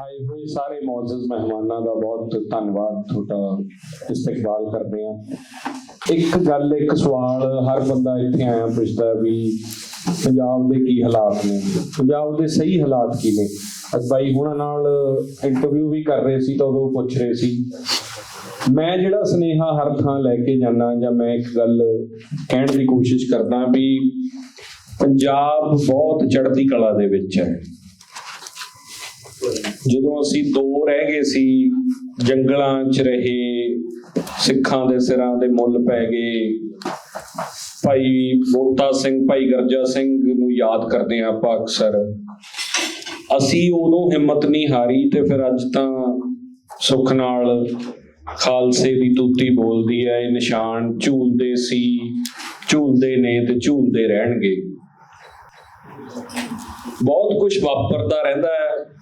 ਆਏ ਹੋਏ ਸਾਰੇ ਮੌਜੂਦ ਮਹਿਮਾਨਾਂ ਦਾ ਬਹੁਤ ਧੰਨਵਾਦ ਤੁਹਾਡਾ ਇਸਤਕਬਾਲ ਕਰਦੇ ਆ ਇੱਕ ਗੱਲ, ਇੱਕ ਸਵਾਲ ਹਰ ਬੰਦਾ ਇੱਥੇ ਆਇਆ ਪੁੱਛਦਾ ਵੀ ਪੰਜਾਬ ਦੇ ਕੀ ਹਾਲਾਤ ਨੇ? ਪੰਜਾਬ ਦੇ ਸਹੀ ਹਾਲਾਤ ਕੀ ਨੇ? ਅੱਜ ਬਾਈ ਹੁਣਾਂ ਨਾਲ ਇੰਟਰਵਿਊ ਵੀ ਕਰ ਰਹੇ ਸੀ ਤਾਂ ਉਦੋਂ ਪੁੱਛ ਰਹੇ ਸੀ। ਮੈਂ ਜਿਹੜਾ ਸਨੇਹਾ ਹਰ ਥਾਂ ਲੈ ਕੇ ਜਾਣਾ ਜਾਂ ਮੈਂ ਇੱਕ ਗੱਲ ਕਹਿਣ ਦੀ ਕੋਸ਼ਿਸ਼ ਕਰਦਾ ਵੀ ਪੰਜਾਬ ਬਹੁਤ ਚੜ੍ਹਦੀ ਕਲਾ ਦੇ ਵਿੱਚ ਹੈ। ਜਦੋਂ ਅਸੀਂ ਦੋ ਰਹਿ ਗਏ ਸੀ, ਜੰਗਲਾਂ 'ਚ ਰਹੇ, ਸਿੱਖਾਂ ਦੇ ਸਿਰਾਂ ਦੇ ਮੁੱਲ ਪੈ ਗਏ। ਭਾਈ ਬੋਤਾ ਸਿੰਘ, ਭਾਈ ਗਰਜਾ ਸਿੰਘ ਨੂੰ ਯਾਦ ਕਰਦੇ ਹਾਂ ਆਪਾਂ ਅਕਸਰ। ਅਸੀਂ ਉਦੋਂ ਹਿੰਮਤ ਨਹੀਂ ਹਾਰੀ ਤੇ ਫਿਰ ਅੱਜ ਤਾਂ ਸੁੱਖ ਨਾਲ ਖਾਲਸੇ ਦੀ ਤੂਤੀ ਬੋਲਦੀ ਹੈ, ਇਹ ਨਿਸ਼ਾਨ ਝੂਲਦੇ ਸੀ, ਝੂਲਦੇ ਨੇ ਤੇ ਝੂਲਦੇ ਰਹਿਣਗੇ। ਬਹੁਤ ਕੁਝ ਵਾਪਰਦਾ ਰਹਿੰਦਾ ਹੈ।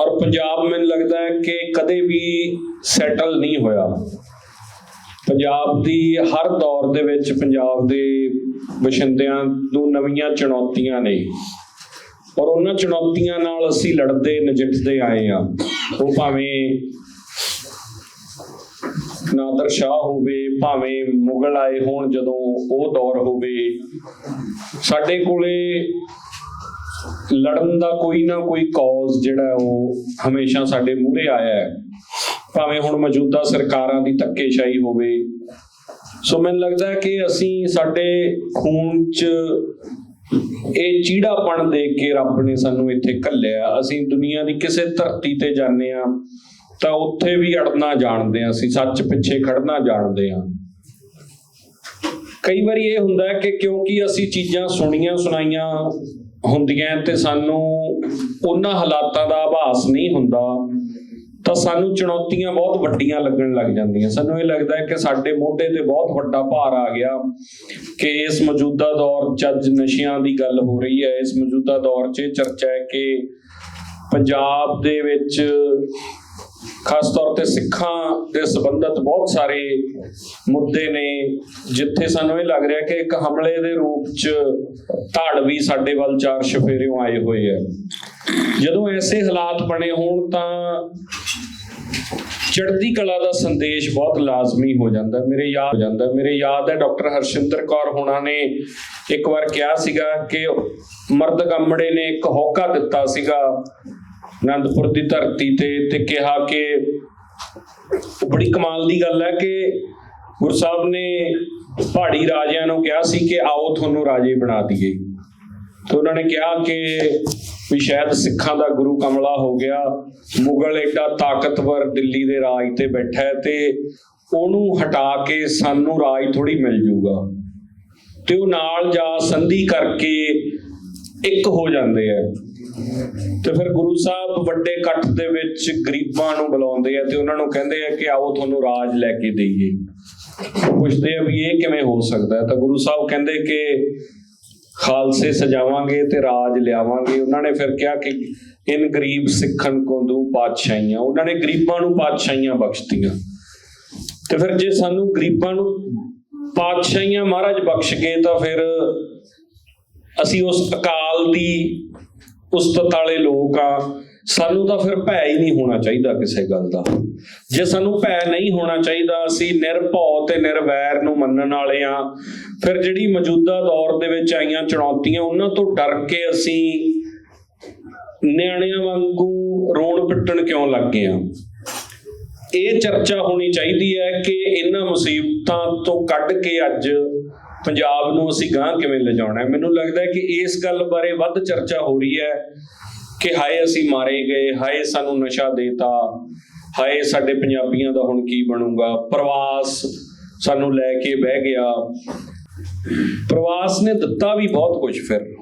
ਔਰ ਪੰਜਾਬ ਮੈਨੂੰ ਲੱਗਦਾ ਹੈ ਕਿ ਕਦੇ ਵੀ ਸੈਟਲ ਨਹੀਂ ਹੋਇਆ। ਪੰਜਾਬ ਦੀ ਹਰ ਦੌਰ ਦੇ ਵਿੱਚ ਪੰਜਾਬ ਦੇ ਵਸਿੰਦਿਆਂ ਨੂੰ ਨਵੀਆਂ ਚੁਣੌਤੀਆਂ ਨੇ। ਔਰ ਉਹਨਾਂ ਚੁਣੌਤੀਆਂ ਨਾਲ ਅਸੀਂ ਲੜਦੇ, ਨਜਿੱਠਦੇ ਆਏ ਆ ਉਹ ਭਾਵੇਂ ਨਾਦਰ ਸ਼ਾਹ ਹੋਵੇ, ਭਾਵੇਂ ਮੁਗਲ ਆਏ ਹੋਣ ਜਦੋਂ ਉਹ ਦੌਰ ਹੋਵੇ, ਸਾਡੇ ਕੋਲੇ ਲੜਨ ਦਾ ਕੋਈ ਨਾ ਕੋਈ ਕੌਜ਼ ਜਿਹੜਾ ਉਹ ਹਮੇਸ਼ਾ ਸਾਡੇ ਮੂਹਰੇ ਆਇਆ ਹੈ। ਭਾਵੇਂ ਹੁਣ ਮੌਜੂਦਾ ਸਰਕਾਰਾਂ ਦੀ ਧੱਕੇਸ਼ਾਹੀ ਹੋਵੇ। ਸੋ ਮੈਨੂੰ ਲੱਗਦਾ ਹੈ ਕਿ ਅਸੀਂ ਸਾਡੇ ਖੂਨ 'ਚ ਇਹ ਚੀੜਾਪਣ ਦੇਖ ਕੇ ਰੱਬ ਨੇ ਸਾਨੂੰ ਇੱਥੇ ਘੱਲਿਆ। ਅਸੀਂ ਦੁਨੀਆ ਦੀ ਕਿਸੇ ਧਰਤੀ ਤੇ ਜਾਂਦੇ ਆ ਤਾਂ ਉੱਥੇ ਵੀ ਅੜਨਾ ਜਾਣਦੇ ਆ ਅਸੀਂ ਸੱਚ ਪਿੱਛੇ ਖੜਨਾ ਜਾਣਦੇ ਆ ਕਈ ਵਾਰੀ ਇਹ ਹੁੰਦਾ ਕਿ ਕਿਉਂਕਿ ਅਸੀਂ ਚੀਜ਼ਾਂ ਸੁਣੀਆਂ ਸੁਣਾਈਆਂ ਹੁੰਦੀਆਂ ਤੇ ਸਾਨੂੰ ਉਹਨਾਂ ਹਾਲਾਤਾਂ ਦਾ ਆਭਾਸ ਨਹੀਂ ਹੁੰਦਾ, ਤਾਂ ਸਾਨੂੰ ਚੁਣੌਤੀਆਂ ਬਹੁਤ ਵੱਡੀਆਂ ਲੱਗਣ ਲੱਗ ਜਾਂਦੀਆਂ। ਸਾਨੂੰ ਇਹ ਲੱਗਦਾ ਹੈ ਕਿ ਸਾਡੇ ਮੋਢੇ ਤੇ ਬਹੁਤ ਵੱਡਾ ਭਾਰ ਆ ਗਿਆ ਕਿ ਇਸ ਮੌਜੂਦਾ ਦੌਰ ਚ ਅੱਜ ਨਸ਼ਿਆਂ ਦੀ ਗੱਲ ਹੋ ਰਹੀ ਹੈ। ਇਸ ਮੌਜੂਦਾ ਦੌਰ 'ਚ ਇਹ ਚਰਚਾ ਹੈ ਕਿ ਪੰਜਾਬ ਦੇ ਵਿੱਚ ਖਾਸ ਤੌਰ ਤੇ ਸਿੱਖਾਂ ਦੇ ਸੰਬੰਧਤ ਬਹੁਤ ਸਾਰੇ ਮੁੱਦੇ ਨੇ, ਜਿੱਥੇ ਸਾਨੂੰ ਇਹ ਲੱਗ ਰਿਹਾ ਕਿ ਇੱਕ ਹਮਲੇ ਦੇ ਰੂਪ 'ਚ ਧਾੜ ਵੀ ਸਾਡੇ ਵੱਲ ਚਾਰ ਸ਼ਫੇਰਿਓਂ ਆਏ ਹੋਏ ਆ। ਜਦੋਂ ਐਸੇ ਹਾਲਾਤ ਬਣੇ ਹੋਣ ਤਾਂ ਚੜ੍ਹਦੀ ਕਲਾ ਦਾ ਸੰਦੇਸ਼ ਬਹੁਤ ਲਾਜ਼ਮੀ ਹੋ ਜਾਂਦਾ, ਮੇਰੇ ਯਾਦ ਹੋ ਜਾਂਦਾ। ਮੇਰੇ ਯਾਦ ਹੈ ਡਾਕਟਰ ਹਰਸ਼ਿੰਦਰ ਕੌਰ ਹੋਣਾ ਨੇ ਇੱਕ ਵਾਰ ਕਿਹਾ ਸੀਗਾ ਕਿ ਮਰਦ ਗੰਮੜੇ ਨੇ ਇੱਕ ਹੋਕਾ ਦਿੱਤਾ ਸੀਗਾ ਅਨੰਦਪੁਰ ਦੀ ਧਰਤੀ ਤੇ ਤੇ ਕਿਹਾ ਕਿ ਉਹ ਬੜੀ ਕਮਾਲ ਦੀ ਗੱਲ ਹੈ ਕਿ ਗੁਰੂ ਸਾਹਿਬ ਨੇ ਪਹਾੜੀ ਰਾਜਿਆਂ ਨੂੰ ਕਿਹਾ ਸੀ ਕਿ ਆਓ ਤੁਹਾਨੂੰ ਰਾਜੇ ਬਣਾ ਦਈਏ। ਤੇ ਉਹਨਾਂ ਨੇ ਕਿਹਾ ਕਿ ਵੀ ਸ਼ਾਇਦ ਸਿੱਖਾਂ ਦਾ ਗੁਰੂ ਕਮਲਾ ਹੋ ਗਿਆ, ਮੁਗਲ ਏਡਾ ਤਾਕਤਵਰ ਦਿੱਲੀ ਦੇ ਰਾਜ ਤੇ ਬੈਠਾ ਹੈ ਤੇ ਉਹਨੂੰ ਹਟਾ ਕੇ ਸਾਨੂੰ ਰਾਜ ਥੋੜੀ ਮਿਲ ਜੂਗਾ। ਤੇ ਉਹ ਨਾਲ ਜਾ ਸੰਧੀ ਕਰਕੇ ਇੱਕ ਹੋ ਜਾਂਦੇ ਆ। ਤੇ ਫਿਰ ਗੁਰੂ ਸਾਹਿਬ ਵੱਡੇ ਇਕੱਠ ਦੇ ਵਿੱਚ ਗਰੀਬਾਂ ਨੂੰ ਬੁਲਾਉਂਦੇ ਆ ਤੇ ਉਹਨਾਂ ਨੂੰ ਕਹਿੰਦੇ ਆ ਕਿ ਆਓ ਤੁਹਾਨੂੰ ਰਾਜ ਲੈ ਕੇ ਦਈਏ। ਪੁੱਛਦੇ ਆ ਵੀ ਇਹ ਕਿਵੇਂ ਹੋ ਸਕਦਾ ਤਾਂ ਗੁਰੂ ਸਾਹਿਬ ਕਹਿੰਦੇ ਕਿ ਖਾਲਸੇ ਸਜਾਵਾਂਗੇ ਤੇ ਰਾਜ ਲਿਆਵਾਂਗੇ। ਉਹਨਾਂ ਨੇ ਫਿਰ ਕਿਹਾ ਕਿ ਇਨ ਗਰੀਬ ਸਿੱਖਣ ਕੋ ਦੂ ਪਾਤਸ਼ਾਹੀਆਂ। ਉਹਨਾਂ ਨੇ ਗਰੀਬਾਂ ਨੂੰ ਪਾਤਸ਼ਾਹੀਆਂ ਬਖਸ਼ਤੀਆਂ। ਤੇ ਫਿਰ ਜੇ ਸਾਨੂੰ ਗਰੀਬਾਂ ਨੂੰ ਪਾਤਸ਼ਾਹੀਆਂ ਮਹਾਰਾਜ ਬਖਸ਼ ਗਏ ਤਾਂ ਫਿਰ ਅਸੀਂ ਉਸ ਅਕਾਲ ਦੀ ਉਸਤਤ ਵਾਲੇ ਲੋਕ ਆ, ਸਾਨੂੰ ਤਾਂ ਫਿਰ ਭੈ ਹੀ ਨਹੀਂ ਹੋਣਾ ਚਾਹੀਦਾ ਕਿਸੇ ਗੱਲ ਦਾ। ਜੇ ਸਾਨੂੰ ਭੈ ਨਹੀਂ ਹੋਣਾ ਚਾਹੀਦਾ, ਅਸੀਂ ਨਿਰਭਉ ਤੇ ਨਿਰਵੈਰ ਨੂੰ ਮੰਨਣ ਵਾਲੇ ਆ। ਫਿਰ ਜਿਹੜੀ ਮੌਜੂਦਾ ਦੌਰ ਦੇ ਵਿੱਚ ਆਈਆਂ ਚੁਣੌਤੀਆਂ, ਉਹਨਾਂ ਤੋਂ ਡਰ ਕੇ ਅਸੀਂ ਨਿਆਣਿਆਂ ਵਾਂਗੂ ਰੋਣ ਪਿੱਟਣ ਕਿਉਂ ਲੱਗ ਗਏ ਆ? ਇਹ ਚਰਚਾ ਹੋਣੀ ਚਾਹੀਦੀ ਹੈ ਕਿ ਇਹਨਾਂ ਮੁਸੀਬਤਾਂ ਤੋਂ ਕੱਢ ਕੇ ਅੱਜ ਪੰਜਾਬ ਨੂੰ ਅਸੀਂ ਗਾਂ ਕਿਵੇਂ ਲਿਜਾਉਣਾ ਹੈ? ਮੈਨੂੰ ਲੱਗਦਾ ਹੈ ਕਿ ਇਸ ਗੱਲ ਬਾਰੇ ਵੱਧ ਚਰਚਾ ਹੋ ਰਹੀ ਹੈ ਕਿ ਹਾਏ ਅਸੀਂ ਮਾਰੇ ਗਏ, ਹਾਏ ਸਾਨੂੰ ਨਸ਼ਾ ਦੇਤਾ, ਹਾਏ ਸਾਡੇ ਪੰਜਾਬੀਆਂ ਦਾ ਹੁਣ ਕੀ ਬਣੂਗਾ? ਪ੍ਰਵਾਸ ਸਾਨੂੰ ਲੈ ਕੇ ਬਹਿ ਗਿਆ। ਪ੍ਰਵਾਸ ਨੇ ਦਿੱਤਾ ਵੀ ਬਹੁਤ ਕੁਝ ਫਿਰ।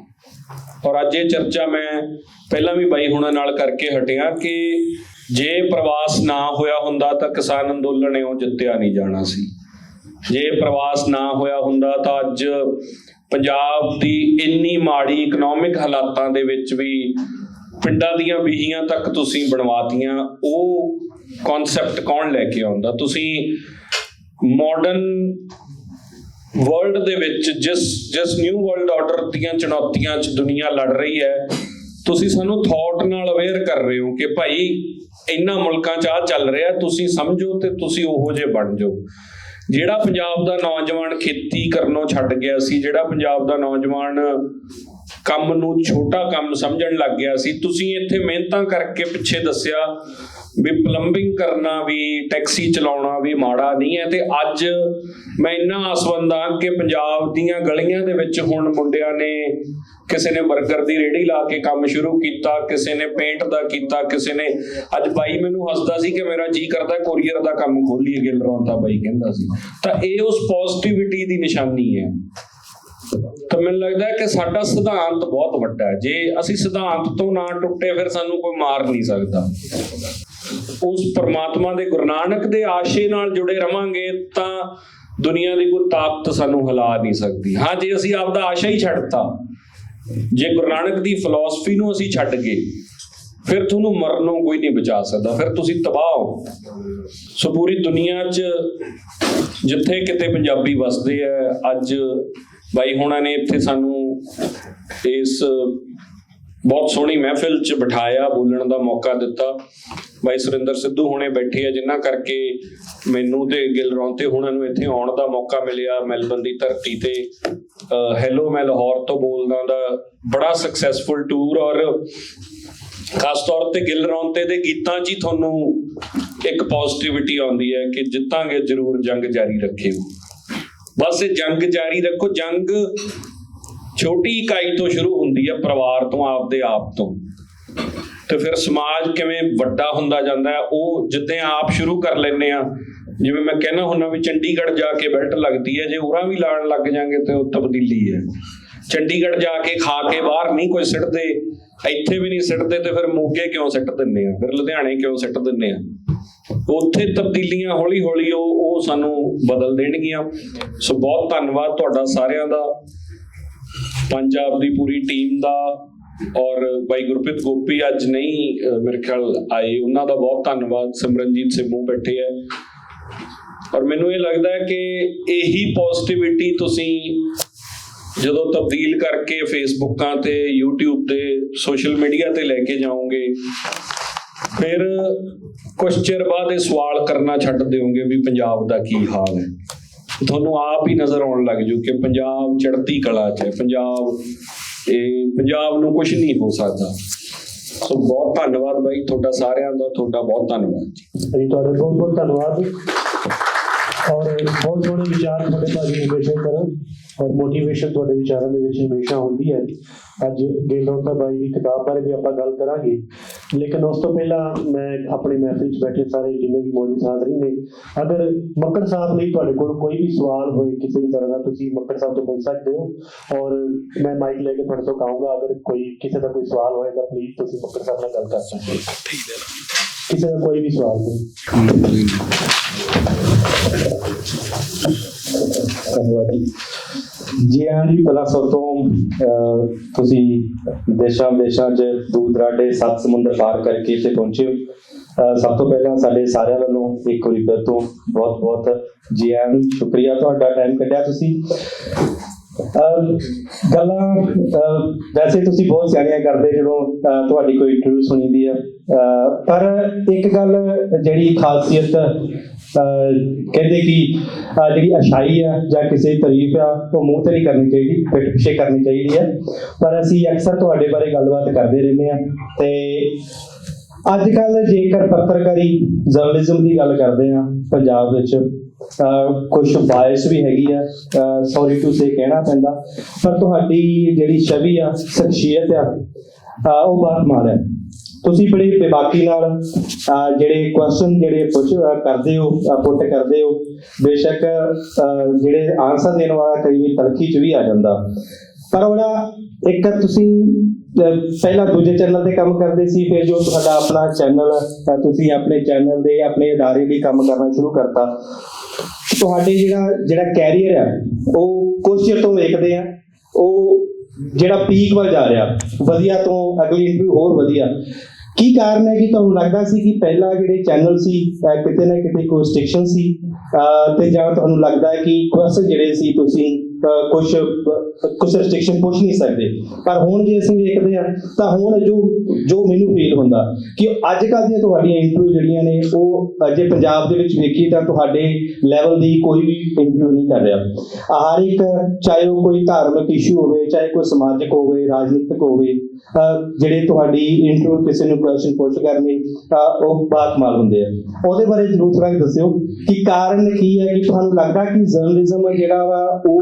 ਔਰ ਅੱਜ ਇਹ ਚਰਚਾ ਮੈਂ ਪਹਿਲਾਂ ਵੀ ਬਾਈ ਹੁਣਾਂ ਨਾਲ ਕਰਕੇ ਹਟਿਆ ਕਿ ਜੇ ਪ੍ਰਵਾਸ ਨਾ ਹੋਇਆ ਹੁੰਦਾ ਤਾਂ ਕਿਸਾਨ ਅੰਦੋਲਨ ਨੇ ਉਹ ਜਿੱਤਿਆ ਨਹੀਂ ਜਾਣਾ ਸੀ। ਜੇ ਪ੍ਰਵਾਸ ਨਾ ਹੋਇਆ ਹੁੰਦਾ ਤਾਂ ਅੱਜ ਪੰਜਾਬ ਦੀ ਇੰਨੀ ਮਾੜੀ ਇਕਨੋਮਿਕ ਹਾਲਾਤਾਂ ਦੇ ਵਿੱਚ ਵੀ ਪਿੰਡਾਂ ਦੀਆਂ ਬੀਹੀਆਂ ਤੱਕ ਤੁਸੀਂ ਬਣਵਾਤੀਆਂ, ਉਹ ਕਨਸੈਪਟ ਕੌਣ ਲੈ ਕੇ ਆਉਂਦਾ? ਤੁਸੀਂ ਮਾਡਰਨ ਵਰਲਡ ਦੇ ਵਿੱਚ ਜਿਸ ਜਿਸ ਨਿਊ ਵਰਲਡ ਆਰਡਰ ਦੀਆਂ ਚੁਣੌਤੀਆਂ 'ਚ ਦੁਨੀਆ ਲੜ ਰਹੀ ਹੈ, ਤੁਸੀਂ ਸਾਨੂੰ ਥਾਟ ਨਾਲ ਅਵੇਅਰ ਕਰ ਰਹੇ ਹੋ ਕਿ ਭਾਈ, ਇੰਨਾ ਮੁਲਕਾਂ 'ਚ ਆ ਚੱਲ ਰਿਹਾ, ਤੁਸੀਂ ਸਮਝੋ ਤੇ ਤੁਸੀਂ ਉਹੋ ਜਿਹੇ ਬਣ ਜਾਓ। ਜਿਹੜਾ ਪੰਜਾਬ ਦਾ ਨੌਜਵਾਨ ਖੇਤੀ ਕਰਨੋਂ ਛੱਡ ਗਿਆ ਸੀ, ਜਿਹੜਾ ਪੰਜਾਬ ਦਾ ਨੌਜਵਾਨ ਕੰਮ ਨੂੰ ਛੋਟਾ ਕੰਮ ਸਮਝਣ ਲੱਗ ਗਿਆ ਸੀ, ਤੁਸੀਂ ਇੱਥੇ ਮਿਹਨਤਾਂ ਕਰਕੇ ਪਿੱਛੇ ਦੱਸਿਆ ਵੀ ਪਲੰਬਿੰਗ ਕਰਨਾ ਵੀ ਟੈਕਸੀ ਚਲਾਉਣਾ ਵੀ ਮਾੜਾ ਨਹੀਂ ਹੈ ਤੇ ਅੱਜ ਮੈਂ ਇੰਨਾ ਆਸਵੰਦ ਹਾਂ ਕਿ ਪੰਜਾਬ ਦੀਆਂ ਗਲੀਆਂ ਦੇ ਵਿੱਚ ਹੁਣ ਮੁੰਡਿਆਂ ਨੇ ਕਿਸੇ ਨੇ 버ਗਰ ਦੀ ਰੇਹੜੀ ਲਾ ਕੇ ਕੰਮ ਸ਼ੁਰੂ ਕੀਤਾ, ਕਿਸੇ ਨੇ ਪੇਂਟ ਦਾ ਕੀਤਾ, ਕਿਸੇ ਨੇ ਅੱਜ ਬਾਈ ਮੈਨੂੰ ਹੱਸਦਾ ਸੀ ਕਿ ਮੇਰਾ ਜੀ ਕਰਦਾ ਕੋਰੀਅਰ ਦਾ ਕੰਮ ਖੋਲੀਏ, ਗਿੱਲ ਰੌਂਤਾ ਬਾਈ ਕਹਿੰਦਾ ਸੀ। ਤਾਂ ਇਹ ਉਸ ਪੋਜ਼ਿਟਿਵਿਟੀ ਦੀ ਨਿਸ਼ਾਨੀ ਹੈ। ਤਾਂ ਮੈਨੂੰ ਲੱਗਦਾ ਕਿ ਸਾਡਾ ਸਿਧਾਂਤ ਬਹੁਤ ਵੱਡਾ ਹੈ। ਜੇ ਅਸੀਂ ਸਿਧਾਂਤ ਤੋਂ ਨਾ ਟੁੱਟੇ, ਫਿਰ ਸਾਨੂੰ ਕੋਈ ਮਾਰ ਨਹੀਂ ਸਕਦਾ। ਉਸ ਪਰਮਾਤਮਾ ਦੇ ਗੁਰੂ ਨਾਨਕ ਦੇ ਆਸ਼ੇ ਨਾਲ ਜੁੜੇ ਰਵਾਂਗੇ, ਤਾਂ ਦੁਨੀਆ ਦੀ ਕੋਈ ਤਾਕਤ ਸਾਨੂੰ ਹਿਲਾ ਨਹੀਂ ਸਕਦੀ। ਹਾਂ ਜੇ, ਅਸੀਂ ਆਪਦਾ ਆਸ਼ਾ ਹੀ ਛੱਡਤਾ। ਜੇ ਗੁਰੂ ਨਾਨਕ ਦੀ ਫਿਲਾਸਫੀ ਨੂੰ ਅਸੀਂ ਛੱਡ ਗਏ, ਫਿਰ ਤੁਹਾਨੂੰ ਮਰਨੋਂ ਕੋਈ ਨਹੀਂ ਬਚਾ ਸਕਦਾ। ਫਿਰ ਤੁਸੀਂ ਤਬਾਹ ਹੋ। ਸੋ ਪੂਰੀ ਦੁਨੀਆ 'ਚ ਜਿੱਥੇ ਕਿਤੇ ਪੰਜਾਬੀ ਵਸਦੇ ਆ, ਅੱਜ ਬਾਈ ਹੋਣਾ ਨੇ ਇੱਥੇ ਸਾਨੂੰ ਇਸ ਬਹੁਤ ਸੋਹਣੀ ਮਹਿਫਿਲ 'ਚ ਬਿਠਾਇਆ, ਬੋਲਣ ਦਾ ਮੌਕਾ ਦਿੱਤਾ। ਬਾਈ ਸੁਰਿੰਦਰ ਸਿੱਧੂ ਹੁਣੇ ਬੈਠੇ ਆ, ਜਿਨ੍ਹਾਂ ਕਰਕੇ ਮੈਨੂੰ ਤੇ ਗਿਲ ਰੌਂਤੇ ਹੁਣਾਂ ਨੂੰ ਇੱਥੇ ਆਉਣ ਦਾ ਮੌਕਾ ਮਿਲਿਆ। ਮੈਲਬਨ ਦੀ ਧਰਤੀ ਤੇ ਹੈਲੋ ਮੈਂ ਲਾਹੌਰ ਤੋਂ ਬੋਲਦਾ ਦਾ ਬੜਾ ਸਕਸੈਸਫੁਲ ਟੂਰ ਔਰ ਖਾਸ ਤੌਰ ਤੇ ਗਿੱਲ ਰੌਂਤੇ ਦੇ ਗੀਤਾਂ 'ਚ ਹੀ ਤੁਹਾਨੂੰ ਇੱਕ ਪੋਜ਼ਿਟਿਵਿਟੀ ਆਉਂਦੀ ਹੈ ਕਿ ਜਿੱਤਾਂਗੇ, ਜ਼ਰੂਰ ਜੰਗ ਜਾਰੀ ਰੱਖਿਓ। ਬਸ ਇਹ ਜੰਗ ਜਾਰੀ ਰੱਖੋ। ਜੰਗ ਛੋਟੀ ਇਕਾਈ ਤੋਂ ਸ਼ੁਰੂ ਹੁੰਦੀ ਹੈ, ਪਰਿਵਾਰ ਤੋਂ, ਆਪਦੇ ਆਪ ਤੋਂ। ਤੇ ਫਿਰ ਸਮਾਜ ਕਿਵੇਂ ਵੱਡਾ ਹੁੰਦਾ ਜਾਂਦਾ ਹੈ, ਉਹ ਜਿੱਦਾਂ ਆਪ ਸ਼ੁਰੂ ਕਰ ਲੈਨੇ ਆ ਜਿਵੇਂ ਮੈਂ ਕਹਿਣਾ ਹੁੰਦਾ ਵੀ ਚੰਡੀਗੜ੍ਹ ਜਾ ਕੇ ਬੈਲਟ ਲੱਗਦੀ ਹੈ, ਜੇ ਉਰਾਂ ਵੀ ਲਾਣ ਲੱਗ ਜਾਾਂਗੇ ਤੇ ਉਹ ਤਬਦੀਲੀ ਹੈ। ਚੰਡੀਗੜ੍ਹ ਜਾ ਕੇ ਖਾ ਕੇ ਬਾਹਰ ਨਹੀਂ ਕੋਈ ਸਿੱਟਦੇ, ਇੱਥੇ ਵੀ ਨਹੀਂ ਸਿੱਟਦੇ ਤੇ ਫਿਰ ਮੋਗੇ ਕਿਉਂ ਸਿੱਟ ਦਿੰਨੇ ਆ? ਫਿਰ ਲੁਧਿਆਣੇ ਕਿਉਂ ਸਿੱਟ ਦਿੰਨੇ ਆ? ਉੱਥੇ ਤਬਦੀਲੀਆਂ ਹੌਲੀ ਹੌਲੀ ਉਹ ਉਹ ਸਾਨੂੰ ਬਦਲ ਦੇਣਗੀਆਂ। ਸੋ ਬਹੁਤ ਧੰਨਵਾਦ ਤੁਹਾਡਾ ਸਾਰਿਆਂ ਦਾ, ਪੰਜਾਬ ਦੀ ਪੂਰੀ ਟੀਮ ਦਾ, ਔਰ ਬਾਈ ਗੁਰਪ੍ਰੀਤ ਗੋਪੀ ਅੱਜ ਨਹੀਂ ਮੇਰੇ ਖਿਆਲ ਆਏ, ਉਹਨਾਂ ਦਾ ਬਹੁਤ ਧੰਨਵਾਦ। ਸਿਮਰਨਜੀਤ ਸਿੰਮੂ ਬੈਠੇ ਹੈ ਔਰ ਮੈਨੂੰ ਇਹ ਲੱਗਦਾ ਹੈ ਕਿ ਇਹੀ ਪੋਜ਼ਿਟਿਵਿਟੀ ਤੁਸੀਂ ਜਦੋਂ ਤਬਦੀਲ ਕਰਕੇ ਫੇਸਬੁੱਕਾਂ ਤੇ, YouTube ਤੇ ਸੋਸ਼ਲ ਮੀਡੀਆ ਤੇ ਲੈ ਕੇ ਜਾਓਗੇ, ਫਿਰ ਕੁਝ ਚਿਰ ਬਾਅਦ ਇਹ ਸਵਾਲ ਕਰਨਾ ਛੱਡ ਦਿਓਗੇ ਵੀ ਪੰਜਾਬ ਦਾ ਕੀ ਹਾਲ ਹੈ। ਤੁਹਾਨੂੰ ਆਪ ਹੀ ਨਜ਼ਰ ਆਉਣ ਲੱਗ ਜੂ ਕਿ ਪੰਜਾਬ ਚੜ੍ਹਦੀ ਕਲਾ 'ਚ ਹੈ, ਪੰਜਾਬ ਇਹ ਪੰਜਾਬ ਨੂੰ ਕੁਝ ਨਹੀਂ ਹੋ ਸਕਦਾ। ਸੋ ਬਹੁਤ ਧੰਨਵਾਦ ਬਾਈ, ਤੁਹਾਡਾ ਸਾਰਿਆਂ ਦਾ ਤੁਹਾਡਾ ਬਹੁਤ ਧੰਨਵਾਦ ਜੀ। ਜੀ ਤੁਹਾਡਾ ਬਹੁਤ ਬਹੁਤ ਧੰਨਵਾਦ। ਔਰ ਬਹੁਤ ਸੋਹਣੇ ਵਿਚਾਰ ਤੁਹਾਡੇ ਭਾਜੀ ਹਮੇਸ਼ਾ ਹੀ ਕਰਨ ਔਰ ਮੋਟੀਵੇਸ਼ਨ ਤੁਹਾਡੇ ਵਿਚਾਰਾਂ ਦੇ ਵਿੱਚ ਹਮੇਸ਼ਾ ਹੁੰਦੀ ਹੈ ਅੱਜ ਗੇਲੋਤਾ ਬਾਈ ਦੀ ਕਿਤਾਬ ਬਾਰੇ ਵੀ ਆਪਾਂ ਗੱਲ ਕਰਾਂਗੇ। ਲੇਕਿਨ ਉਸ ਤੋਂ ਪਹਿਲਾਂ ਮੈਂ ਆਪਣੇ ਮੈਸੇਜ 'ਚ ਬੈਠੇ ਸਾਰੇ ਜਿੰਨੇ ਵੀ ਮੌਜੂਦ ਹਾਜ਼ਰੀਨ ਨੇ ਅਗਰ ਮੱਕੜ ਸਾਹਿਬ ਲਈ ਤੁਹਾਡੇ ਕੋਲ ਕੋਈ ਵੀ ਸਵਾਲ ਹੋਏ ਕਿਸੇ ਵੀ ਤਰ੍ਹਾਂ ਦਾ ਤੁਸੀਂ ਮੱਕੜ ਸਾਹਿਬ ਤੋਂ ਪੁੱਛ ਸਕਦੇ ਹੋ। ਔਰ ਮੈਂ ਮਾਈਕ ਲੈ ਕੇ ਤੁਹਾਡੇ ਤੋਂ ਕਹਾਂਗਾ ਅਗਰ ਕੋਈ ਕਿਸੇ ਦਾ ਕੋਈ ਸਵਾਲ ਹੋਏਗਾ ਪਲੀਜ਼ ਤੁਸੀਂ ਮੱਕੜ ਸਾਹਿਬ ਨਾਲ ਗੱਲ ਕਰ ਸਕਦੇ ਹੋ। ਕਿਸੇ ਦਾ ਕੋਈ ਵੀ ਸਵਾਲ ਹੋਵੇ ਧੰਨਵਾਦ ਜੀ। ਜੀ ਹਾਂ ਜੀ ਪਹਿਲਾਂ ਸਭ ਤੋਂ ਤੁਸੀਂ ਦੇਸ਼ਾਂ ਵਿਦੇਸ਼ਾਂ 'ਚ ਦੂਰ ਦਰਾਡੇ ਸੱਤ ਸਮੁੰਦਰ ਪਾਰ ਕਰਕੇ ਇੱਥੇ ਪਹੁੰਚੇ ਹੋ। ਸਭ ਤੋਂ ਪਹਿਲਾਂ ਸਾਡੇ ਸਾਰਿਆਂ ਵੱਲੋਂ ਇੱਕ ਵਾਰੀ ਫਿਰ ਤੋਂ ਬਹੁਤ ਬਹੁਤ ਜੀ ਆਇਆਂ ਸ਼ੁਕਰੀਆ ਤੁਹਾਡਾ ਟਾਈਮ ਕੱਢਿਆ ਤੁਸੀਂ। ਗੱਲਾਂ ਅਹ, ਵੈਸੇ ਤੁਸੀਂ ਬਹੁਤ ਸਿਆਣੀਆਂ ਕਰਦੇ ਜਦੋਂ ਅਹ, ਤੁਹਾਡੀ ਕੋਈ ਇੰਟਰਵਿਊ ਸੁਣੀਦੀ ਹੈ ਅਹ, ਪਰ ਇੱਕ ਗੱਲ ਜਿਹੜੀ ਖਾਸੀਅਤ ਕਹਿੰਦੇ ਕਿ ਜਿਹੜੀ ਅਸ਼ਾਈ ਆ ਜਾਂ ਕਿਸੇ ਦੀ ਤਾਰੀਫ ਆ, ਉਹ ਮੂੰਹ ਤੇ ਨਹੀਂ ਕਰਨੀ ਚਾਹੀਦੀ, ਪਿੱਠ ਪਿੱਛੇ ਕਰਨੀ ਚਾਹੀਦੀ ਹੈ ਪਰ ਅਸੀਂ ਅਕਸਰ ਤੁਹਾਡੇ ਬਾਰੇ ਗੱਲਬਾਤ ਕਰਦੇ ਰਹਿੰਦੇ ਆ ਤੇ ਅੱਜ ਕੱਲ ਜੇਕਰ ਪੱਤਰਕਾਰੀ ਜਰਨਲਿਜ਼ਮ ਦੀ ਗੱਲ ਕਰਦੇ ਆ, ਪੰਜਾਬ ਵਿੱਚ ਕੁਝ ਬਾਇਸ ਵੀ ਹੈਗੀ ਆ ਸੌਰੀ ਟੂ ਸੇ ਕਹਿਣਾ ਪੈਂਦਾ, ਪਰ ਤੁਹਾਡੀ ਜਿਹੜੀ ਛਵੀ ਆ, ਸ਼ਖਸੀਅਤ ਆ ਉਹ ਬਹੁਤ ਮਾਣ ਹੈ ਤੁਸੀਂ ਬੜੀ ਬੇਬਾਕੀ ਨਾਲ ਅਹ, ਜਿਹੜੇ ਕੁਐਸਚਨ ਜਿਹੜੇ ਪੁੱਛ ਅਹ, ਕਰਦੇ ਹੋ ਪੁੱਟ ਕਰਦੇ ਹੋ ਬੇਸ਼ੱਕ ਅਹ, ਜਿਹੜੇ ਆਨਸਰ ਦੇਣ ਵਾਲਾ ਕਈ ਵਾਰੀ ਤਲਖੀ ਚ ਵੀ ਆ ਜਾਂਦਾ ਪਰ ਉਹਦਾ ਇੱਕ ਤੁਸੀਂ ਅਹ, ਪਹਿਲਾਂ ਦੂਜੇ ਚੈਨਲ ਤੇ ਕੰਮ ਕਰਦੇ ਸੀ ਫਿਰ ਜੋ ਤੁਹਾਡਾ ਆਪਣਾ ਚੈਨਲ ਤੁਸੀਂ ਆਪਣੇ ਚੈਨਲ ਦੇ ਆਪਣੇ ادارے ਲਈ ਕੰਮ ਕਰਨਾ ਸ਼ੁਰੂ ਕਰਤਾ ਤੁਹਾਡੇ ਜਿਹੜਾ ਜਿਹੜਾ ਕੈਰੀਅਰ ਆ ਉਹ ਕੁਝ ਚਿਰ ਤੋਂ ਵੇਖਦੇ ਆ ਉਹ ਜਿਹੜਾ ਪੀਕ ਵੱਲ ਜਾ ਰਿਹਾ, ਵਧੀਆ ਤੋਂ ਅਗਲੀ ਇੰਟਰਵਿਊ ਹੋਰ ਵਧੀਆ। ਕੀ ਕਾਰਨ ਹੈ ਕਿ ਤੁਹਾਨੂੰ ਲੱਗਦਾ ਸੀ ਕਿ ਪਹਿਲਾਂ ਜਿਹੜੇ ਚੈਨਲ ਸੀ ਕਿਤੇ ਨਾ ਕਿਤੇ ਕੋਈ ਸਟ੍ਰਿਕਸ਼ਨ ਸੀ? ਅਹ ਤੇ ਜਾਂ ਤੁਹਾਨੂੰ ਲੱਗਦਾ ਹੈ ਕਿ ਕੁਐਸਚਨ ਜਿਹੜੇ ਸੀ ਤੁਸੀਂ ਕੁਝ ਕੁਝ ਰੈਸਟ੍ਰਿਕਸ਼ਨ ਪੁੱਛ ਨਹੀਂ ਸਕਦੇ। ਪਰ ਹੁਣ ਜੇ ਅਸੀਂ ਵੇਖਦੇ ਹਾਂ, ਤਾਂ ਹੁਣ ਜੋ ਜੋ ਮੈਨੂੰ ਫੀਲ ਹੁੰਦਾ ਕਿ ਅੱਜ ਕੱਲ੍ਹ ਦੀਆਂ ਤੁਹਾਡੀਆਂ ਇੰਟਰਵਿਊ ਜਿਹੜੀਆਂ ਨੇ, ਉਹ ਜੇ ਪੰਜਾਬ ਦੇ ਵਿੱਚ ਵੇਖੀ ਤਾਂ ਤੁਹਾਡੇ ਲੈਵਲ ਦੀ ਕੋਈ ਵੀ ਇੰਟਰਵਿਊ ਨਹੀਂ ਕਰ ਰਿਹਾ। ਹਰ ਇੱਕ, ਚਾਹੇ ਉਹ ਕੋਈ ਧਾਰਮਿਕ ਇਸ਼ੂ ਹੋਵੇ, ਚਾਹੇ ਕੋਈ ਸਮਾਜਿਕ ਹੋਵੇ, ਰਾਜਨੀਤਿਕ ਹੋਵੇ ਜਿਹੜੇ ਤੁਹਾਡੀ ਇੰਟਰਵਿਊ ਕਿਸੇ ਨੂੰ ਕੁਐਸਚਨ ਪੁੱਛ ਕਰਨੇ, ਤਾਂ ਉਹ ਬਾਤ ਮਾਲ ਹੁੰਦੇ ਆ। ਉਹਦੇ ਬਾਰੇ ਜ਼ਰੂਰ ਥੋੜਾ ਦੱਸਿਓ ਕਿ ਕਾਰਨ ਕੀ ਹੈ ਕਿ ਤੁਹਾਨੂੰ ਲੱਗਦਾ ਕਿ ਜਰਨਲਿਜ਼ਮ ਜਿਹੜਾ ਵਾ, ਉਹ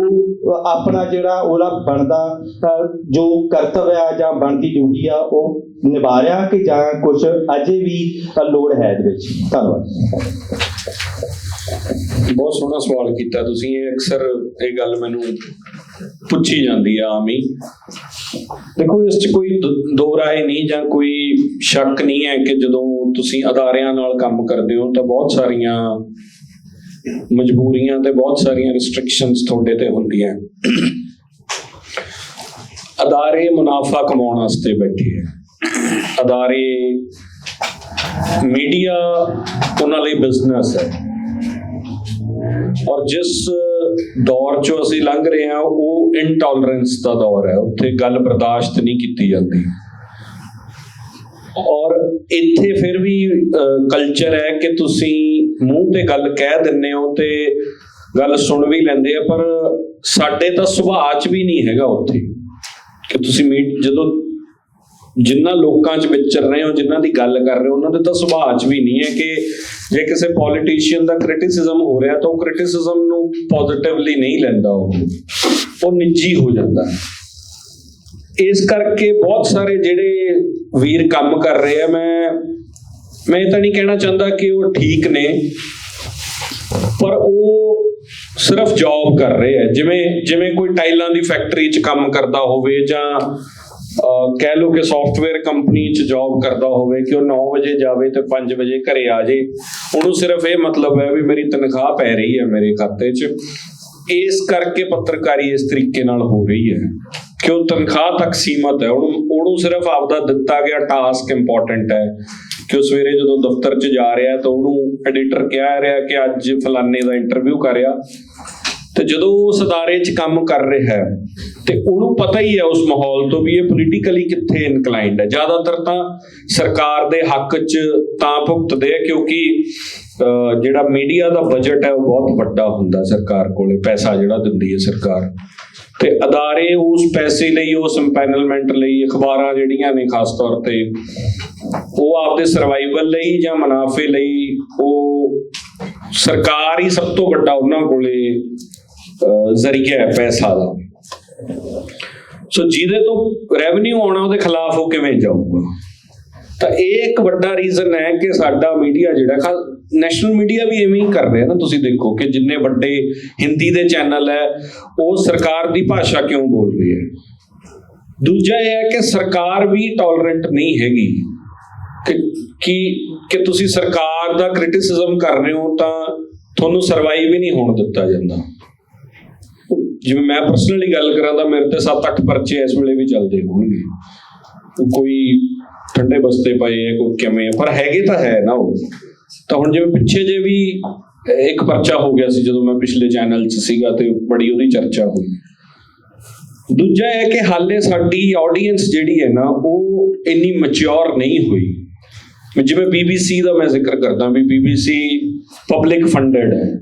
ਆਪਣਾ ਜਿਹੜਾ ਉਹਦਾ ਬਣਦਾ ਜੋ ਕਰਤੱਵ ਆ ਜਾਂ ਬਣਦੀ ਡਿਊਟੀ ਆ, ਉਹ ਨਿਭਾ ਰਿਹਾ ਕਿ ਜਾਂ ਕੁਝ ਅਜੇ ਵੀ ਲੋੜ ਹੈ ਇਹਦੇ ਵਿੱਚ? ਧੰਨਵਾਦ। ਬਹੁਤ ਸੋਹਣਾ ਸਵਾਲ ਕੀਤਾ ਤੁਸੀਂ। ਇਹ ਅਕਸਰ ਇਹ ਗੱਲ ਮੈਨੂੰ ਪੁੱਛੀ ਜਾਂਦੀ ਆ ਆਮ ਦੇਖੋ, ਇਸ 'ਚ ਕੋਈ ਦ- ਦੋ ਰਾਏ ਨਹੀਂ ਜਾਂ ਕੋਈ ਸ਼ੱਕ ਨਹੀਂ ਹੈ ਕਿ ਜਦੋਂ ਤੁਸੀਂ ਅਦਾਰਿਆਂ ਨਾਲ ਕੰਮ ਕਰਦੇ ਹੋ ਤਾਂ ਬਹੁਤ ਸਾਰੀਆਂ ਮਜਬੂਰੀਆਂ ਤੇ ਬਹੁਤ ਸਾਰੀਆਂ ਰਿਸਟ੍ਰਿਕਸ਼ਨਸ ਤੁਹਾਡੇ ਤੇ ਹੁੰਦੀਆਂ ਅਦਾਰੇ ਮੁਨਾਫਾ ਕਮਾਉਣ ਵਾਸਤੇ ਬੈਠੇ ਹੈ। ਅਦਾਰੇ ਮੀਡੀਆ ਉਹਨਾਂ ਲਈ ਬਿਜ਼ਨਸ ਹੈ। ਔਰ ਜਿਸ ਦੌਰ ਚੋਂ ਅਸੀਂ ਲੰਘ ਰਹੇ ਹਾਂ, ਉਹ ਇਨਟੋਲਰੈਂਸ ਦਾ ਦੌਰ ਹੈ। ਉੱਥੇ ਗੱਲ ਬਰਦਾਸ਼ਤ ਨਹੀਂ ਕੀਤੀ ਜਾਂਦੀ। ਔਰ ਇੱਥੇ ਫਿਰ ਵੀ ਕਲਚਰ ਹੈ ਕਿ ਤੁਸੀਂ ਮੂੰਹ ਤੇ ਗੱਲ ਕਹਿ ਦਿੰਦੇ ਹੋ ਤੇ ਗੱਲ ਸੁਣ ਵੀ ਲੈਂਦੇ ਆ, ਪਰ ਸਾਡੇ ਤਾਂ ਸੁਭਾਅ 'ਚ ਵੀ ਨਹੀਂ ਹੈਗਾ ਉੱਥੇ ਕਿ ਤੁਸੀਂ ਮੀਟ, ਜਦੋਂ ਜਿਨ੍ਹਾਂ ਲੋਕਾਂ 'ਚ ਵਿਚਰ ਰਹੇ ਹੋ ਜਿਨ੍ਹਾਂ ਦੀ ਗੱਲ ਕਰ ਰਹੇ ਹੋ, ਉਹਨਾਂ ਦੇ ਤਾਂ ਸੁਭਾਅ 'ਚ ਵੀ ਨਹੀਂ ਹੈ ਕਿ ਜੇ ਕਿਸੇ ਪੋਲੀਟੀਸ਼ੀਅਨ ਦਾ ਕ੍ਰਿਟਿਸਿਜ਼ਮ ਹੋ ਰਿਹਾ ਤਾਂ ਉਹ ਕ੍ਰਿਟਿਸਿਜ਼ਮ ਨੂੰ ਪੋਜ਼ਿਟਿਵਲੀ ਨਹੀਂ ਲੈਂਦਾ ਉਹ। ਉਹ ਨਿੱਜੀ ਹੋ ਜਾਂਦਾ। ਇਸ ਕਰਕੇ ਬਹੁਤ ਸਾਰੇ ਜਿਹੜੇ ਵੀਰ ਕੰਮ ਕਰ ਰਹੇ ਆ, ਮੈਂ ਮੈਂ ਇਹ ਤਾਂ ਨਹੀਂ ਕਹਿਣਾ ਚਾਹੁੰਦਾ ਕਿ ਉਹ ਠੀਕ ਨੇ, ਪਰ ਉਹ ਸਿਰਫ ਜੌਬ ਕਰ ਰਹੇ ਆ। ਜਿਵੇਂ ਜਿਵੇਂ ਕੋਈ ਟਾਈਲਾਂ ਦੀ ਫੈਕਟਰੀ 'ਚ ਕੰਮ ਕਰਦਾ ਹੋਵੇ ਜਾਂ ਕਹਿ ਲਓ ਕਿ ਸੌਫਟਵੇਅਰ ਕੰਪਨੀ 'ਚ ਜੌਬ ਕਰਦਾ ਹੋਵੇ ਕਿ ਉਹ 9 ਵਜੇ ਜਾਵੇ ਤੇ 5 ਵਜੇ ਘਰੇ ਆ ਜੇ, ਉਹਨੂੰ ਸਿਰਫ ਇਹ ਮਤਲਬ ਹੈ ਵੀ ਮੇਰੀ ਤਨਖਾਹ ਪੈ ਰਹੀ ਹੈ ਮੇਰੇ ਖਾਤੇ 'ਚ। ਇਸ ਕਰਕੇ ਪੱਤਰਕਾਰੀ ਇਸ ਤਰੀਕੇ ਨਾਲ ਹੋ ਰਹੀ ਹੈ ਕਿ ਉਹ ਤਨਖਾਹ ਤੱਕ ਸੀਮਤ ਹੈ। ਉਹਨੂੰ ਉਹਨੂੰ ਸਿਰਫ ਆਪਦਾ ਦਿੱਤਾ ਗਿਆ ਟਾਸਕ ਇੰਪੋਰਟੈਂਟ ਹੈ। ਕਿ ਉਹ ਸਵੇਰੇ ਜਦੋਂ ਦਫ਼ਤਰ 'ਚ ਜਾ ਰਿਹਾ ਤਾਂ ਉਹਨੂੰ ਐਡੀਟਰ ਕਹਿ ਰਿਹਾ ਕਿ ਅੱਜ ਫਲਾਣੇ ਦਾ ਇੰਟਰਵਿਊ ਕਰ ਰਿਹਾ। ਤੇ ਜਦੋਂ ਉਹ ਉਸ ਅਦਾਰੇ 'ਚ ਕੰਮ ਕਰ ਰਿਹਾ ਹੈ ਤੇ ਉਹਨੂੰ ਪਤਾ ਹੀ ਹੈ ਉਸ ਮਾਹੌਲ ਤੋਂ ਵੀ ਇਹ ਪੋਲੀਟੀਕਲੀ ਕਿੱਥੇ ਇਨਕਲਾਈਨਡ ਹੈ। ਜ਼ਿਆਦਾਤਰ ਤਾਂ ਸਰਕਾਰ ਦੇ ਹੱਕ 'ਚ ਤਾਂ ਭੁਗਤਦੇ ਆ ਕਿਉਂਕਿ ਅਹ, ਜਿਹੜਾ ਮੀਡੀਆ ਦਾ ਬਜਟ ਹੈ ਉਹ ਬਹੁਤ ਵੱਡਾ ਹੁੰਦਾ ਸਰਕਾਰ ਕੋਲੇ ਪੈਸਾ ਜਿਹੜਾ ਦਿੰਦੀ ਹੈ ਸਰਕਾਰ। ਤੇ ਅਦਾਰੇ ਉਸ ਪੈਸੇ ਲਈ ਉਸ ਇੰਪੈਨਲਮੈਂਟ ਲਈ ਅਖਬਾਰਾਂ ਜਿਹੜੀਆਂ ਨੇ ਖਾਸ ਤੌਰ ਤੇ ਉਹ ਆਪਦੇ ਸਰਵਾਈਵਲ ਲਈ ਜਾਂ ਮੁਨਾਫੇ ਲਈ ਉਹ ਸਰਕਾਰ ਹੀ ਸਭ ਤੋਂ ਵੱਡਾ ਉਹਨਾਂ ਕੋਲੇ ਅਹ, ਜ਼ਰੀਆ ਹੈ ਪੈਸਾ ਦਾ। ਸੋ ਜਿਹਦੇ ਤੋਂ ਰੈਵਨਿਊ ਆਉਣਾ ਉਹਦੇ ਖਿਲਾਫ ਉਹ ਕਿਵੇਂ ਜਾਊਗਾ? ਤਾਂ ਇਹ ਇੱਕ ਵੱਡਾ ਰੀਜ਼ਨ ਹੈ ਕਿ ਸਾਡਾ ਮੀਡੀਆ ਜਿਹੜਾ ਨੈਸ਼ਨਲ ਮੀਡੀਆ ਵੀ ਐਵੇਂ ਹੀ ਕਰ ਰਿਹਾ ਨਾ, ਤੁਸੀਂ ਦੇਖੋ ਕਿ ਜਿੰਨੇ ਵੱਡੇ ਹਿੰਦੀ ਦੇ ਚੈਨਲ ਹੈ, ਉਹ ਸਰਕਾਰ ਦੀ ਭਾਸ਼ਾ ਕਿਉਂ ਬੋਲ ਰਹੀ ਹੈ? ਦੂਜਾ ਇਹ ਹੈ ਕਿ ਸਰਕਾਰ ਵੀ ਟੋਲਰੈਂਟ ਨਹੀਂ ਹੈਗੀ। ਕਿ ਕਿ ਕਿ ਤੁਸੀਂ ਸਰਕਾਰ ਦਾ ਕ੍ਰਿਟਿਸਿਜ਼ਮ ਕਰ ਰਹੇ ਹੋ ਤਾਂ ਤੁਹਾਨੂੰ ਸਰਵਾਈਵ ਹੀ ਨਹੀਂ ਹੋਣ ਦਿੱਤਾ ਜਾਂਦਾ। ਜਿਵੇਂ ਮੈਂ ਪਰਸਨਲੀ ਗੱਲ ਕਰਾਂ ਤਾਂ ਮੇਰੇ ਤੇ 7-8 ਪਰਚੇ ਇਸ ਵੇਲੇ ਵੀ ਚੱਲਦੇ ਹੋਣਗੇ। ਕੋਈ ਠੰਡੇ ਬਸਤੇ ਪਏ ਹੈ ਕੋਈ ਕਿਵੇਂ ਹੈ ਪਰ ਹੈਗੇ ਤਾਂ ਹੈ ਨਾ ਉਹ। ਤਾਂ ਹੁਣ ਜਿਵੇਂ ਪਿੱਛੇ ਜੇ ਵੀ ਇੱਕ ਪਰਚਾ ਹੋ ਗਿਆ ਸੀ, ਜਦੋਂ ਮੈਂ ਪਿਛਲੇ ਚੈਨਲ 'ਚ ਸੀਗਾ ਤੇ ਬੜੀ ਉਹਦੀ ਚਰਚਾ ਹੋਈ। ਦੂਜਾ ਹੈ ਕਿ ਹਾਲੇ ਸਾਡੀ ਆਡੀਅנס ਜਿਹੜੀ ਹੈ ਨਾ, ਉਹ ਇੰਨੀ ਮੈਚੁਰ ਨਹੀਂ ਹੋਈ। ਜਿਵੇਂ BBC ਦਾ ਮੈਂ ਜ਼ਿਕਰ ਕਰਦਾ ਵੀ BBC ਪਬਲਿਕ ਫੰਡਡ ਹੈ।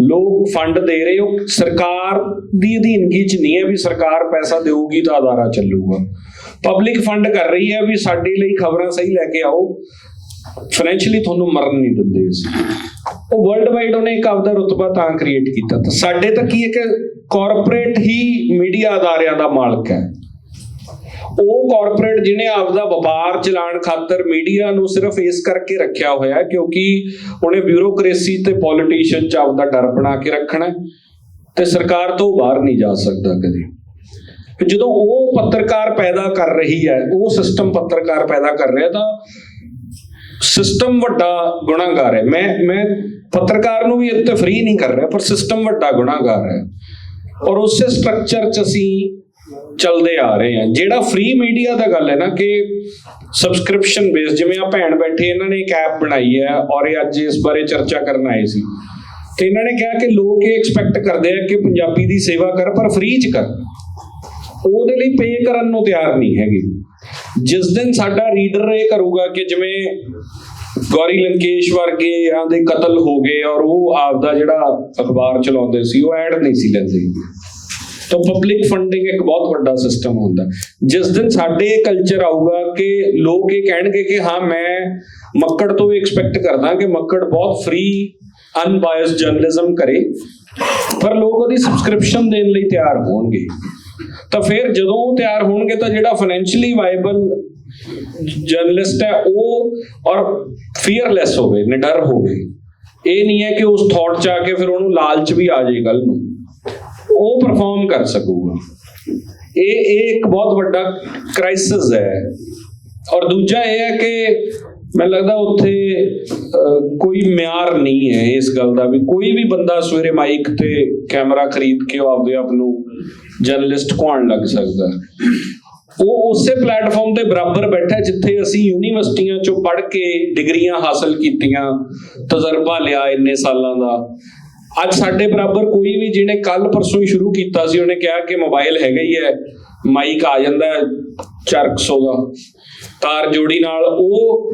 ਲੋਕ ਫੰਡ ਦੇ ਰਹੇ ਹੋ ਸਰਕਾਰ ਦੀ ਅਧੀਨਗੀ ਚ ਨਹੀਂ ਹੈ ਵੀ ਸਰਕਾਰ ਪੈਸਾ ਦੇਊਗੀ ਤਾਂ ਅਦਾਰਾ ਚੱਲੂਗਾ। ਪਬਲਿਕ ਫੰਡ ਕਰ ਰਹੀ ਹੈ ਵੀ ਸਾਡੇ ਲਈ ਖਬਰਾਂ ਸਹੀ ਲੈ ਕੇ ਆਓ। ਫਾਈਨੈਂਸ਼ੀਅਲੀ ਤੁਹਾਨੂੰ ਮਰਨ ਨਹੀਂ ਦਿੰਦੇ ਅਸੀਂ। ਉਹ ਵਰਲਡ ਵਾਈਡ ਉਹਨੇ ਇੱਕ ਆਪਦਾ ਰੁਤਬਾ ਤਾਂ ਕ੍ਰੀਏਟ ਕੀਤਾ। ਤਾਂ ਸਾਡੇ ਤਾਂ ਕੀ ਹੈ ਕਿ ਕਾਰਪੋਰੇਟ ਹੀ ਮੀਡੀਆ ਅਦਾਰਿਆਂ ਦਾ ਮਾਲਕ ਹੈ। ਉਹ ਕਾਰਪੋਰੇਟ ਜਿਹਨੇ ਆਪਦਾ ਵਪਾਰ ਚਲਾਉਣ ਖਾਤਰ ਮੀਡੀਆ ਨੂੰ ਸਿਰਫ ਇਸ ਕਰਕੇ ਰੱਖਿਆ ਹੋਇਆ ਕਿਉਂਕਿ ਉਹਨੇ ਬਿਊਰੋਕ੍ਰੇਸੀ ਤੇ ਪੋਲੀਟੀਸ਼ੀਅਨ ਚ ਆਪਦਾ ਡਰ ਬਣਾ ਕੇ ਰੱਖਣਾ ਤੇ ਸਰਕਾਰ ਤੋਂ ਬਾਹਰ ਨਹੀਂ ਜਾ ਸਕਦਾ ਕਦੇ। ਤੇ ਜਦੋਂ ਉਹ ਪੱਤਰਕਾਰ ਪੈਦਾ ਕਰ ਰਹੀ ਹੈ, ਉਹ ਸਿਸਟਮ ਪੱਤਰਕਾਰ ਪੈਦਾ ਕਰ ਰਿਹਾ ਤਾਂ ਸਿਸਟਮ ਵੱਡਾ ਗੁਨਾਹਗਾਰ ਹੈ। ਮੈਂ ਮੈਂ ਪੱਤਰਕਾਰ ਨੂੰ ਵੀ ਇੱਥੇ ਫ੍ਰੀ ਨਹੀਂ ਕਰ ਰਿਹਾ, ਪਰ ਸਿਸਟਮ ਵੱਡਾ ਗੁਨਾਹਗਾਰ ਹੈ। ਔਰ ਉਸੇ ਸਟਰਕਚਰ 'ਚ ਅਸੀਂ ਚੱਲਦੇ ਆ ਰਹੇ ਹਾਂ। ਜਿਹੜਾ ਫ੍ਰੀ ਮੀਡੀਆ ਦਾ ਗੱਲ ਹੈ ਨਾ ਕਿ ਸਬਸਕ੍ਰਿਪਸ਼ਨ ਬੇਸ ਜਿਵੇਂ ਆ ਭੈਣ ਬੈਠੇ, ਇਹਨਾਂ ਨੇ ਇੱਕ ਐਪ ਬਣਾਈ ਹੈ ਔਰ ਇਹ ਅੱਜ ਇਸ ਬਾਰੇ ਚਰਚਾ ਕਰਨ ਆਏ ਸੀ। ਤੇ ਇਹਨਾਂ ਨੇ ਕਿਹਾ ਕਿ ਲੋਕ ਇਹ ਐਕਸਪੈਕਟ ਕਰਦੇ ਆ ਕਿ ਪੰਜਾਬੀ ਦੀ ਸੇਵਾ ਕਰ, ਪਰ ਫ੍ਰੀ ਚ ਕਰ। ਉਹਦੇ ਲਈ ਪੇ ਕਰਨ ਨੂੰ ਤਿਆਰ ਨਹੀਂ ਹੈਗੇ। ਜਿਸ ਦਿਨ ਸਾਡਾ ਰੀਡਰ ਇਹ ਕਰੂਗਾ ਕਿ ਜਿਵੇਂ ਗੌਰੀ ਲੰਕੇਸ਼ ਵਰਗੇ ਆਂ ਦੇ ਕਤਲ ਹੋ ਗਏ ਔਰ ਉਹ ਆਪਦਾ ਜਿਹੜਾ ਅਖਬਾਰ ਚਲਾਉਂਦੇ ਸੀ, ਉਹ ਐਡ ਨਹੀਂ ਸੀ ਲੈਂਦੇ। ਤਾਂ ਪਬਲਿਕ ਫੰਡਿੰਗ ਇੱਕ ਬਹੁਤ ਵੱਡਾ ਸਿਸਟਮ ਹੁੰਦਾ। ਜਿਸ ਦਿਨ ਸਾਡੇ ਕਲਚਰ ਆਊਗਾ ਕਿ ਲੋਕ ਇਹ ਕਹਿਣਗੇ ਕਿ ਹਾਂ, ਮੈਂ ਮੱਕੜ ਤੋਂ ਐਕਸਪੈਕਟ ਕਰਦਾ ਕਿ ਮੱਕੜ ਬਹੁਤ ਫ੍ਰੀ ਅਨਬਾਇਸਡ ਜਰਨਲਿਜ਼ਮ ਕਰੇ। ਪਰ ਲੋਕ ਉਹਦੀ ਸਬਸਕ੍ਰਿਪਸ਼ਨ ਦੇਣ ਲਈ ਤਿਆਰ ਹੋਣਗੇ। ਤਾਂ ਫਿਰ ਜਦੋਂ ਤਿਆਰ ਹੋਣਗੇ ਤਾਂ ਜਿਹੜਾ ਫਾਈਨੈਂਸ਼ੀਅਲੀ ਵਾਇਬਲ ਜਰਨਲਿਸਟ ਹੈ ਉਹ ਔਰ ਫੀਅਰਲੈਸ ਹੋਵੇ, ਨਿਡਰ ਹੋਵੇ, ਇਹ ਨਹੀਂ ਹੈ ਕਿ ਉਸ ਥਾਟ ਚ ਆ ਕੇ ਫਿਰ ਉਹਨੂੰ ਲਾਲਚ ਵੀ ਆ ਜਾਏ ਗੱਲ ਨੂੰ। ਉਹ ਪਰਫਾਰਮ ਕਰ ਸਕੂਗਾ। ਇਹ ਇਹ ਇੱਕ ਬਹੁਤ ਵੱਡਾ ਕ੍ਰਾਈਸਿਸ ਹੈ। ਔਰ ਦੂਜਾ ਇਹ ਹੈ ਕਿ ਮੈਨੂੰ ਲੱਗਦਾ ਉੱਥੇ ਕੋਈ ਮਿਆਰ ਨਹੀਂ ਹੈ ਇਸ ਗੱਲ ਦਾ ਵੀ। ਕੋਈ ਵੀ ਬੰਦਾ ਸਵੇਰੇ ਮਾਈਕ ਤੇ ਕੈਮਰਾ ਖਰੀਦ ਕੇ ਆਪਦੇ ਆਪ ਨੂੰ ਜਰਨਲਿਸਟ ਕਹਾਉਣ ਲੱਗ ਸਕਦਾ। ਉਹ ਉਸੇ ਪਲੇਟਫਾਰਮ ਤੇ ਬਰਾਬਰ ਬੈਠਾ ਜਿੱਥੇ ਅਸੀਂ ਯੂਨੀਵਰਸਿਟੀਆਂ ਚੋਂ ਪੜ੍ਹ ਕੇ ਡਿਗਰੀਆਂ ਹਾਸਲ ਕੀਤੀਆਂ, ਤਜਰਬਾ ਲਿਆ ਇੰਨੇ ਸਾਲਾਂ ਦਾ। ਅੱਜ ਸਾਡੇ ਬਰਾਬਰ ਕੋਈ ਵੀ ਜਿਹਨੇ ਕੱਲ ਪਰਸੋਂ ਹੀ ਸ਼ੁਰੂ ਕੀਤਾ ਸੀ, ਉਹਨੇ ਕਿਹਾ ਕਿ ਮੋਬਾਈਲ ਹੈਗਾ ਹੀ ਹੈ ਮਾਈਕ ਆ ਜਾਂਦਾ ਹੈ, ਚਰਕ ਸੌ ਦਾ। ਤਾਰ ਜੋੜੀ ਨਾਲ। ਉਹ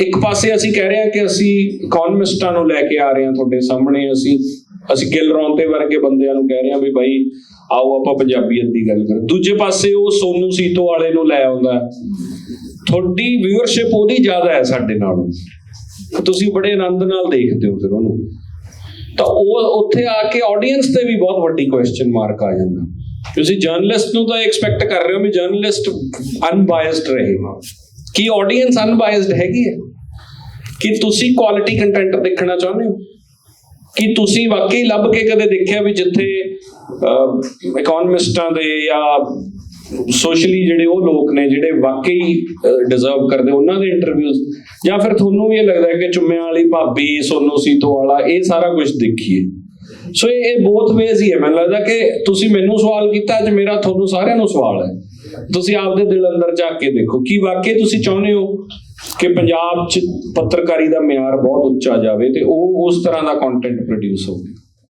ਇੱਕ ਪਾਸੇ ਅਸੀਂ ਕਹਿ ਰਹੇ ਹਾਂ ਕਿ ਅਸੀਂ ਇਕਨੋਮਿਸਟਾਂ ਨੂੰ ਲੈ ਕੇ ਆ ਰਹੇ ਹਾਂ ਤੁਹਾਡੇ ਸਾਹਮਣੇ। ਅਸੀਂ ਅਸੀਂ ਗਿਲ ਰੌਂਤੇ ਵਰਗੇ ਬੰਦਿਆਂ ਨੂੰ ਕਹਿ ਰਹੇ ਹਾਂ ਵੀ ਭਾਈ ਆਓ ਆਪਾਂ ਪੰਜਾਬੀਅਤ ਦੀ ਗੱਲ ਕਰ ਦੂਜੇ ਪਾਸੇ ਉਹ ਸੋਨੂ ਸੀਤੋ ਵਾਲੇ ਨੂੰ ਲੈ ਆਉਂਦਾ। ਤੁਹਾਡੀ ਵਿਊਅਰਸ਼ਿਪ ਉਹਦੀ ਜ਼ਿਆਦਾ ਹੈ ਸਾਡੇ ਨਾਲੋਂ। ਤੁਸੀਂ ਬੜੇ ਆਨੰਦ ਨਾਲ ਦੇਖਦੇ ਹੋ ਫਿਰ ਉਹਨੂੰ। ਤਾਂ ਉਹ ਉੱਥੇ ਆ ਕੇ ਆਡੀਅנס ਤੇ ਵੀ ਬਹੁਤ ਵੱਡੀ ਕੁਐਸਚਨ ਮਾਰਕ ਆ ਜਾਂਦਾ। ਤੁਸੀਂ ਜਰਨਲਿਸਟ ਨੂੰ ਤਾਂ ਐਕਸਪੈਕਟ ਕਰ ਰਹੇ ਹੋ ਵੀ ਜਰਨਲਿਸਟ ਅਨਬਾਇਸਡ ਰਹੇ। ਕੀ ਆਡੀਅנס ਅਨਬਾਇਸਡ ਹੈਗੀ ਹੈ? ਕਿ ਤੁਸੀਂ ਕੁਆਲਿਟੀ ਕੰਟੈਂਟ ਦੇਖਣਾ ਚਾਹੁੰਦੇ ਹੋ? ਕਿ ਤੁਸੀਂ ਵਾਕਈ ਲੱਭ ਕੇ ਕਦੇ ਦੇਖਿਆ ਵੀ ਜਿੱਥੇ ਇਕਨੋਮਿਸਟਾਂ ਦੇ ਜਾਂ ਸੋਸ਼ਲੀ ਜਿਹੜੇ ਉਹ ਲੋਕ ਨੇ ਜਿਹੜੇ ਵਾਕਈ ਡਿਜ਼ਰਵ ਕਰਦੇ, ਉਹਨਾਂ ਦੇ ਇੰਟਰਵਿਊਜ਼ ਜਾਂ ਫਿਰ ਤੁਹਾਨੂੰ ਵੀ ਇਹ ਲੱਗਦਾ ਹੈ ਕਿ ਚੁੰਮਿਆਂ ਵਾਲੀ ਭਾਬੀ, ਸੋਨੂ ਸੀਤੋ ਵਾਲਾ, ਇਹ ਸਾਰਾ ਕੁਝ ਦੇਖੀਏ? ਸੋ ਇਹ ਇਹ ਬੋਥ ਵੇਜ਼ ਹੀ ਹੈ। ਮੈਨੂੰ ਲੱਗਦਾ ਕਿ ਤੁਸੀਂ ਮੈਨੂੰ ਸਵਾਲ ਕੀਤਾ, ਅੱਜ ਮੇਰਾ ਤੁਹਾਨੂੰ ਸਾਰਿਆਂ ਨੂੰ ਸਵਾਲ ਹੈ। ਤੁਸੀਂ ਆਪਦੇ ਦਿਲ ਅੰਦਰ ਝਾਕ ਕੇ ਦੇਖੋ, ਕੀ ਵਾਕਈ ਤੁਸੀਂ ਚਾਹੁੰਦੇ ਹੋ ਕਿ ਪੰਜਾਬ 'ਚ ਪੱਤਰਕਾਰੀ ਦਾ ਮਿਆਰ ਬਹੁਤ ਉੱਚਾ ਜਾਵੇ ਤੇ ਉਹ ਉਸ ਤਰ੍ਹਾਂ ਦਾ ਕੰਟੈਂਟ ਪ੍ਰੋਡਿਊਸ ਹੋਵੇ?